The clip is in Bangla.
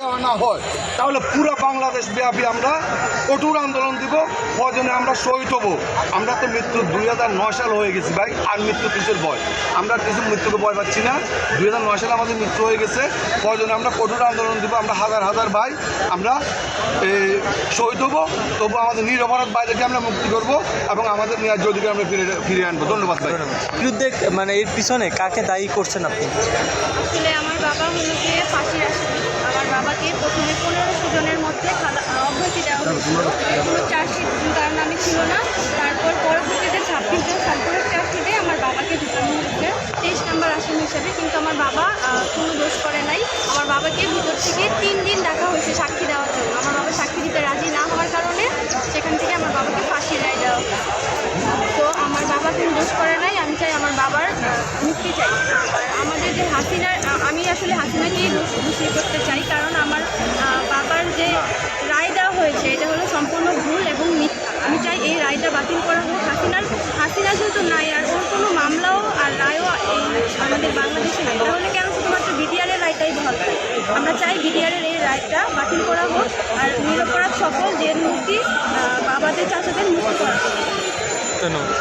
না হয়। তাহলে পুরো বাংলাদেশ ব্যাপী আমরা কঠোর আন্দোলন দিব প্রয়োজনে আমরা শহীদ হব। আমরা তো মৃত্যু দুই হাজার নয় সাল হয়ে গেছি ভাই আর মৃত্যু কিসের ভয়? আমরা কিছু মৃত্যুকে ভয় পাচ্ছি না। দুই হাজার নয় সালে আমাদের মৃত্যু হয়ে গেছে প্রয়োজনে আমরা কঠোর আন্দোলন দিব আমরা হাজার হাজার ভাই আমরা শহীদ হব। তবু আমাদের নিরপরাধ বাইরেকে আমরা মুক্তি করব এবং আমাদের ন্যায্য অধিকার আমরা ফিরে ফিরিয়ে আনব। ধন্যবাদ ভাই। বিরুদ্ধে মানে এর পিছনে কাকে দায়ী করছেন আপনি? আমার বাবা হলো কোনো চার্জশিট তার নামে ছিল না। তারপর পরবর্তীতে ছাব্বিশ জন সম্পূরক চার্জশিটে আমার বাবাকে ঢুকানো হয়েছে। তেইশ নম্বর আসামি হিসেবে, কিন্তু আমার বাবা কোনো দোষ করে নাই। আমার বাবাকে ভিতর থেকে তিন দিন ডাকা হয়েছে সাক্ষী দেওয়ার জন্য। আমার বাবা সাক্ষী দিতে রাজি না হওয়ার কারণে সেখান থেকে আমার বাবাকে ফাঁসি রায় দেওয়া তো আমার বাবা কোনো দোষ করে নাই। আমি চাই আমার বাবার মুক্তি চাই। আমাদের যে হাসিনার আমি আসলে হাসিনাকেই দোষী করতে চাই। বাতিল করা হোক হাসিনার হাসিনা যেহেতু নাই আর ওর কোনো মামলাও আর রায়ও এই আমাদের বাংলাদেশে নাই, তাহলে কেন শুধুমাত্র বিডিআরের রায়টাই বহাল? আমরা চাই বিডিআরের এই রায়টা বাতিল করা হোক আর নিরপরাধ সকল জেল মুক্তি বাবাদের, চাচাদের মুক্তি করা হোক ধন্যবাদ